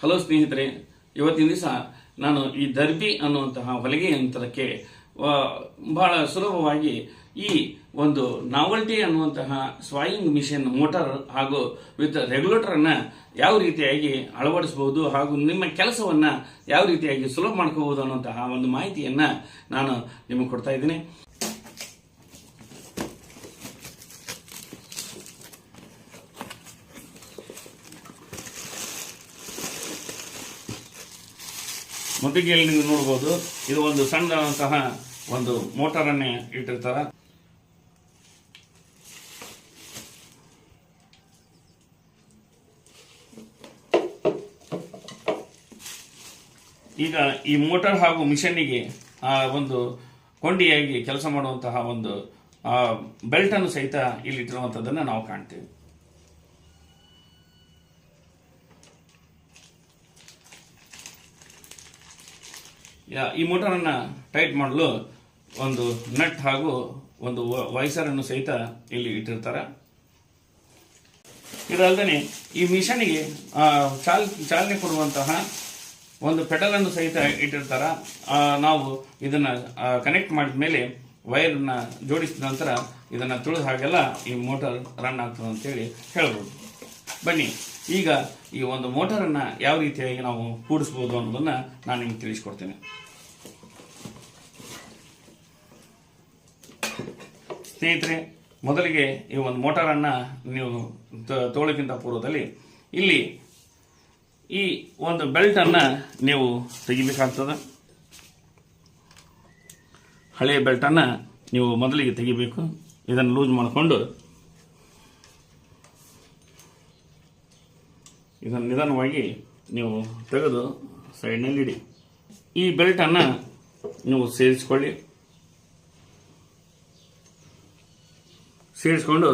Hello ಸ್ನೇಹಿತರೆ, ಇವತ್ತಿನ ದಿವಸ ನಾನು ಈ ದರ್ಬಿ ಅನ್ನುವಂತಹ ಹೊಲಿಗೆ ಯಂತ್ರಕ್ಕೆ ಬಹಳ ಸುಲಭವಾಗಿ ಈ ಒಂದು ನಾವಲ್ಟಿ ಅನ್ನುವಂತಹ ಸ್ವಾಯಿಂಗ್ ಮಿಷನ್ ಮೋಟಾರ್ ಹಾಗೂ ವಿತ್ ರೆಗ್ಯುಲೇಟರ್ ಅನ್ನ ಯಾವ ರೀತಿಯಾಗಿ ಅಳವಡಿಸಬಹುದು ಹಾಗೂ ನಿಮ್ಮ ಕೆಲಸವನ್ನ ಯಾವ ರೀತಿಯಾಗಿ ಸುಲಭ ಮಾಡ್ಕೋಬಹುದು ಅನ್ನುವಂತಹ ಒಂದು ಮಾಹಿತಿಯನ್ನ ನಾನು ನಿಮಗೆ ಕೊಡ್ತಾ ಇದ್ದೀನಿ. ಮೊದಲಿಗೆ ನೀವು ನೋಡಬಹುದು ಇದು ಒಂದು ಸಣ್ಣದಂತಹ ಒಂದು ಮೋಟಾರನ್ನೇ ಇಟ್ಟಿರ್ತಾರ. ಈಗ ಈ ಮೋಟಾರ್ ಹಾಗೂ ಆ, ಒಂದು ಕೊಂಡಿಯಾಗಿ ಕೆಲಸ ಮಾಡುವಂತಹ ಒಂದು ಬೆಲ್ಟ್ ಅನ್ನು ಸಹಿತ ಇಲ್ಲಿ ಇಟ್ಟಿರುವಂತದ್ದನ್ನು ನಾವು ಕಾಣ್ತೇವೆ. ಈ ಮೋಟರನ್ನು ಟೈಟ್ ಮಾಡಲು ಒಂದು ನಟ್ ಹಾಗೂ ಒಂದು ವೈಸರನ್ನು ಸಹಿತ ಇಲ್ಲಿ ಇಟ್ಟಿರ್ತಾರೆ. ಇದಲ್ಲದೆ ಈ ಮಿಷನ್ಗೆ ಚಾಲ್, ಚಾಲನೆ ಕೊಡುವಂತಹ ಒಂದು ಪೆಡಲನ್ನು ಸಹಿತ ಇಟ್ಟಿರ್ತಾರ. ನಾವು ಇದನ್ನ ಕನೆಕ್ಟ್ ಮಾಡಿದ ಮೇಲೆ ವೈರನ್ನು ಜೋಡಿಸಿದ ನಂತರ ಇದನ್ನ ತುಳಿದ ಹಾಗೆಲ್ಲ ಈ ಮೋಟರ್ ರನ್ ಆಗ್ತದೆ ಅಂತೇಳಿ ಹೇಳ್ಬೋದು. ಬನ್ನಿ. ಈಗ ಈ ಒಂದು ಮೋಟಾರನ್ನು ಯಾವ ರೀತಿಯಾಗಿ ನಾವು ಕೂಡಿಸ್ಬೋದು ಅನ್ನೋದನ್ನ ನಾನು ನಿಮ್ಗೆ ತಿಳಿಸ್ಕೊಡ್ತೇನೆ. ಸ್ನೇಹಿತರೆ, ಮೊದಲಿಗೆ ಈ ಒಂದು ಮೋಟಾರನ್ನು ನೀವು ತೋಳಕ್ಕಿಂತ ಪೂರ್ವದಲ್ಲಿ ಇಲ್ಲಿ ಈ ಒಂದು ಬೆಲ್ಟನ್ನು ನೀವು ತೆಗಿಬೇಕಾಗ್ತದೆ. ಹಳೆಯ ಬೆಲ್ಟನ್ನು ನೀವು ಮೊದಲಿಗೆ ತೆಗಿಬೇಕು. ಇದನ್ನು ಲೂಸ್ ಮಾಡಿಕೊಂಡು ಇದನ್ನು ನಿಧಾನವಾಗಿ ನೀವು ತೆಗೆದು ಸೈಡ್ನಲ್ಲಿ ಇಡಿ. ಈ ಬೆಲ್ಟನ್ನು ನೀವು ಸೇರಿಸ್ಕೊಳ್ಳಿ. ಸೇರಿಸ್ಕೊಂಡು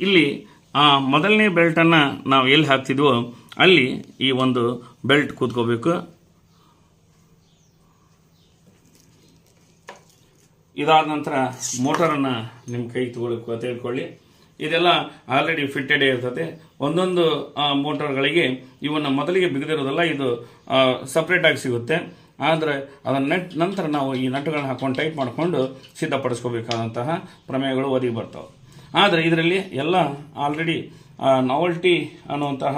ಇಲ್ಲಿ ಆ ಮೊದಲನೇ ಬೆಲ್ಟನ್ನು ನಾವು ಎಲ್ಲಿ ಹಾಕ್ತಿದ್ವೋ ಅಲ್ಲಿ ಈ ಒಂದು ಬೆಲ್ಟ್ ಕೂತ್ಕೋಬೇಕು. ಇದಾದ ನಂತರ ಮೋಟರನ್ನು ನಿಮ್ಮ ಕೈ ತಗೊಳ್ಳಿ ತೆಗೆದುಕೊಳ್ಳಿ ಇದೆಲ್ಲ ಆಲ್ರೆಡಿ ಫಿಟ್ಟೆಡ್ ಇರ್ತದೆ. ಒಂದೊಂದು ಮೋಟರ್ಗಳಿಗೆ ಇವನ್ನ ಮೊದಲಿಗೆ ಬಿಗದಿರೋದಲ್ಲ ಇದು ಸಪ್ರೇಟಾಗಿ ಸಿಗುತ್ತೆ. ಆದರೆ ಅದರ ನೆಟ್, ನಂತರ ನಾವು ಈ ನಟ್ಟುಗಳನ್ನ ಹಾಕೊಂಡು ಟೈಪ್ ಮಾಡಿಕೊಂಡು ಸಿದ್ಧಪಡಿಸ್ಕೋಬೇಕಾದಂತಹ ಪ್ರಮೇಯಗಳು ಒದಗಿ ಬರ್ತವೆ. ಆದರೆ ಇದರಲ್ಲಿ ಎಲ್ಲ ಆಲ್ರೆಡಿ ನಾವಲ್ಟಿ ಅನ್ನುವಂತಹ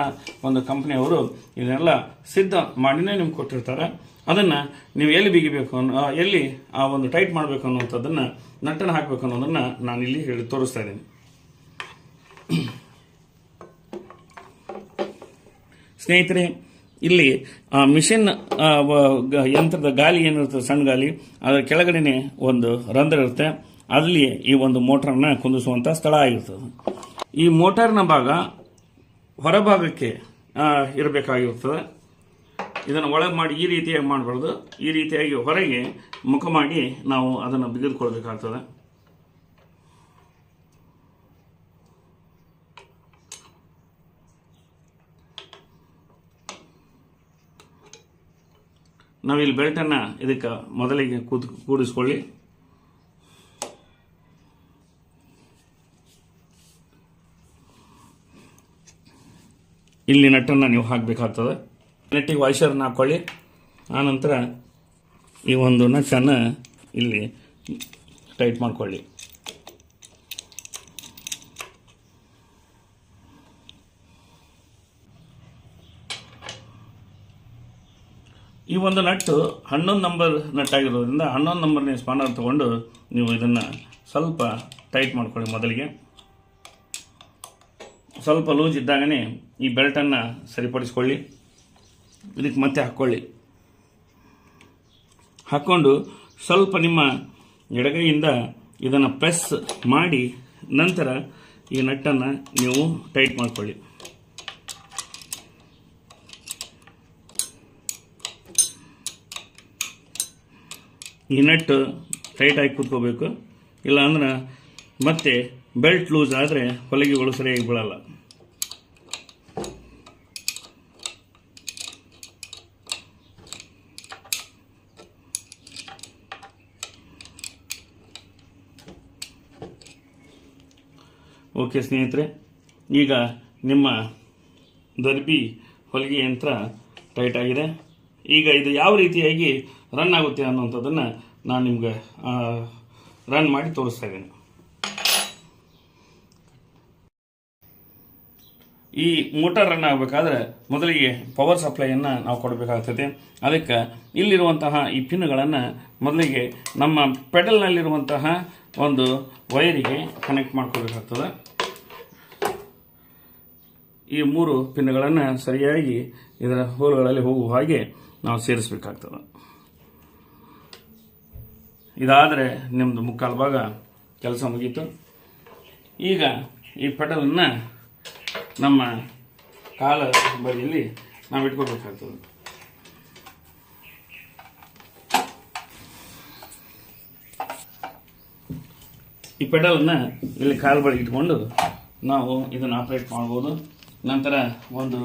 ಒಂದು ಕಂಪ್ನಿಯವರು ಇದನ್ನೆಲ್ಲ ಸಿದ್ಧ ಮಾಡಿನೇ ನಿಮ್ಗೆ ಕೊಟ್ಟಿರ್ತಾರೆ. ಅದನ್ನು ನೀವು ಎಲ್ಲಿ ಬಿಗಿಬೇಕು ಎಲ್ಲಿ ಆ ಒಂದು ಟೈಟ್ ಮಾಡಬೇಕು ಅನ್ನುವಂಥದ್ದನ್ನು ನಟ್ಟನ್ನು ಹಾಕಬೇಕು ಅನ್ನೋದನ್ನು ನಾನು ಇಲ್ಲಿ ಹೇಳಿ ತೋರಿಸ್ತಾ ಇದ್ದೀನಿ. ಸ್ನೇಹಿತರೆ, ಇಲ್ಲಿ, ಆ, ಮಿಷನ್ ಯಂತ್ರದ ಗಾಲಿ ಏನಿರುತ್ತೆ ಸಣ್ಣ ಗಾಲಿ ಅದರ ಕೆಳಗಡೆನೆ ಒಂದು ರಂಧ್ರ ಇರುತ್ತೆ. ಅಲ್ಲಿ ಈ ಒಂದು ಮೋಟಾರ್ನ ಕುಂದಿಸುವಂಥ ಸ್ಥಳ ಆಗಿರ್ತದೆ. ಈ ಮೋಟಾರ್ನ ಭಾಗ ಹೊರಭಾಗಕ್ಕೆ ಇರಬೇಕಾಗಿರ್ತದೆ. ಇದನ್ನು ಒಳಗೆ ಮಾಡಿ ಈ ರೀತಿಯಾಗಿ ಮಾಡಬಾರ್ದು. ಈ ರೀತಿಯಾಗಿ ಹೊರಗೆ ಮುಖ ಮಾಡಿ ನಾವು ಅದನ್ನು ಬಿಗಿದುಕೊಳ್ಬೇಕಾಗ್ತದೆ. ನಾವಿಲ್ಲಿ ಬೆಲ್ಟನ್ನು ಇದಕ್ಕೆ ಮೊದಲಿಗೆ ಕೂತ್ ಕೂಡಿಸ್ಕೊಳ್ಳಿ. ಇಲ್ಲಿ ನಟ್ಟನ್ನು ನೀವು ಹಾಕಬೇಕಾಗ್ತದೆ. ನೆಟ್ಟಿಗೆ ವಾಯ್ಸರ್ನ ಹಾಕ್ಕೊಳ್ಳಿ ಆನಂತರ ಈ ಒಂದು ನಟ್ಟನ್ನು ಇಲ್ಲಿ ಟೈಟ್ ಮಾಡ್ಕೊಳ್ಳಿ. ಈ ಒಂದು ನಟ್ಟು ಹನ್ನೊಂದು ನಂಬರ್ ನಟ್ ಆಗಿರೋದ್ರಿಂದ ಹನ್ನೊಂದು ನಂಬರ್ನೇ ಸ್ಪಾನರ್ ತಗೊಂಡು ನೀವು ಇದನ್ನು ಸ್ವಲ್ಪ ಟೈಟ್ ಮಾಡ್ಕೊಳ್ಳಿ ಮೊದಲಿಗೆ. ಸ್ವಲ್ಪ ಲೂಸ್ ಇದ್ದಾಗನೇ ಈ ಬೆಲ್ಟನ್ನು ಸರಿಪಡಿಸ್ಕೊಳ್ಳಿ. ಇದಕ್ಕೆ ಮತ್ತೆ ಹಾಕ್ಕೊಳ್ಳಿ. ಹಾಕ್ಕೊಂಡು ಸ್ವಲ್ಪ ನಿಮ್ಮ ಎಡಗೈಯಿಂದ ಇದನ್ನು ಪ್ರೆಸ್ ಮಾಡಿ ನಂತರ ಈ ನಟ್ಟನ್ನು ನೀವು ಟೈಟ್ ಮಾಡ್ಕೊಳ್ಳಿ. ಈ ನಟ್ ಟೈಟಾಗಿ ಕೂತ್ಕೋಬೇಕು. ಇಲ್ಲ ಅಂದ್ರೆ ಮತ್ತೆ ಬೆಲ್ಟ್ ಲೂಸ್ ಆದರೆ ಹೊಲಿಗೆಗಳು ಸರಿಯಾಗಿ ಬೀಳಲ್ಲ. ಓಕೆ ಸ್ನೇಹಿತರೆ, ಈಗ ನಿಮ್ಮ ದರ್ಬಿ ಹೊಲಿಗೆ ಯಂತ್ರ ಟೈಟ್ ಆಗಿದೆ. ಈಗ ಇದು ಯಾವ ರೀತಿಯಾಗಿ ರನ್ ಆಗುತ್ತೆ ಅನ್ನೋಂಥದ್ದನ್ನು ನಾನು ನಿಮ್ಗೆ ರನ್ ಮಾಡಿ ತೋರಿಸ್ತಾ ಇದ್ದೀನಿ. ಈ ಮೋಟಾರ್ ರನ್ ಆಗಬೇಕಾದ್ರೆ ಮೊದಲಿಗೆ ಪವರ್ ಸಪ್ಲೈಯನ್ನು ನಾವು ಕೊಡಬೇಕಾಗ್ತದೆ. ಅದಕ್ಕೆ ಇಲ್ಲಿರುವಂತಹ ಈ ಪಿನ್ಗಳನ್ನು ಮೊದಲಿಗೆ ನಮ್ಮ ಪೆಡಲ್ನಲ್ಲಿರುವಂತಹ ಒಂದು ವೈರಿಗೆ ಕನೆಕ್ಟ್ ಮಾಡ್ಕೋಬೇಕಾಗ್ತದೆ ಈ ಮೂರು ಪಿನ್ಗಳನ್ನು ಸರಿಯಾಗಿ ಇದರ ಹೋಲ್ಗಳಲ್ಲಿ ಹೋಗುವ ಹಾಗೆ ನಾವು ಸೇರಿಸಬೇಕಾಗ್ತದೆ. ಇದಾದರೆ ನಿಮ್ಮದು ಮುಕ್ಕಾಲು ಭಾಗ ಕೆಲಸ ಮುಗೀತು. ಈಗ ಈ ಪೆಟಲನ್ನು ನಮ್ಮ ಕಾಲ ಬದಿಯಲ್ಲಿ ನಾವು ಇಟ್ಕೋಬೇಕಾಗ್ತದೆ. ಈ ಪೆಟಲನ್ನು ಇಲ್ಲಿ ಕಾಲು ಬಳಿ ಇಟ್ಕೊಂಡು ನಾವು ಇದನ್ನು ಆಪ್ರೇಟ್ ಮಾಡ್ಬೋದು. ನಂತರ ಒಂದು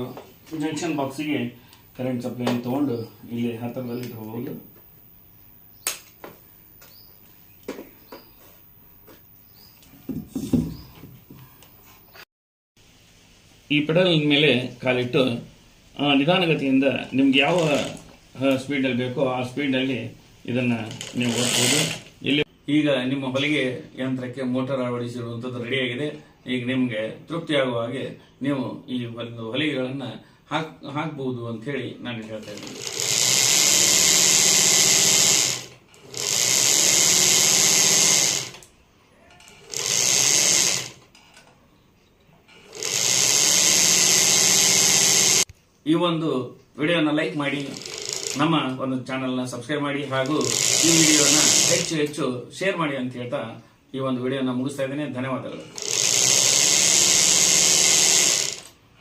ಜಂಕ್ಷನ್ ಬಾಕ್ಸಿಗೆ ಕರೆಂಟ್ ಸಪ್ಲೈನ ತೊಗೊಂಡು ಇಲ್ಲಿ ಹತ್ತಿರದಲ್ಲಿ ಇಟ್ಕೋಬಹುದು ಈ ಪೆಡಲ್ ಮೇಲೆ ಕಾಲಿಟ್ಟು ನಿಧಾನಗತಿಯಿಂದ ನಿಮ್ಗೆ ಯಾವ ಸ್ಪೀಡಲ್ಲಿ ಬೇಕೋ ಆ ಸ್ಪೀಡಲ್ಲಿ ಇದನ್ನು ನೀವು ಓದ್ಬೋದು. ಇಲ್ಲಿ ಈಗ ನಿಮ್ಮ ಹೊಲಿಗೆ ಯಂತ್ರಕ್ಕೆ ಮೋಟಾರ್ ಅಳವಡಿಸಿರುವಂಥದ್ದು ರೆಡಿಯಾಗಿದೆ ಈಗ ನಿಮಗೆ ತೃಪ್ತಿಯಾಗುವ ಹಾಗೆ ನೀವು ಈ ಒಂದು ಹೊಲಿಗೆಗಳನ್ನು ಹಾಕ್ ಅಂತ ಹೇಳಿ ನಾನು ಹೇಳ್ತಾ ಇದ್ದೀನಿ. ಈ ಒಂದು ವಿಡಿಯೋನ ಲೈಕ್ ಮಾಡಿ, ನಮ್ಮ ಒಂದು ಚಾನೆಲ್ನ ಸಬ್ಸ್ಕ್ರೈಬ್ ಮಾಡಿ ಹಾಗೂ ಈ ವಿಡಿಯೋನ ಹೆಚ್ಚು ಹೆಚ್ಚು ಶೇರ್ ಮಾಡಿ ಅಂತ ಹೇಳ್ತಾ ಈ ಒಂದು ವಿಡಿಯೋನ ಮುಗಿಸ್ತಾ ಇದ್ದೇನೆ. ಧನ್ಯವಾದಗಳು.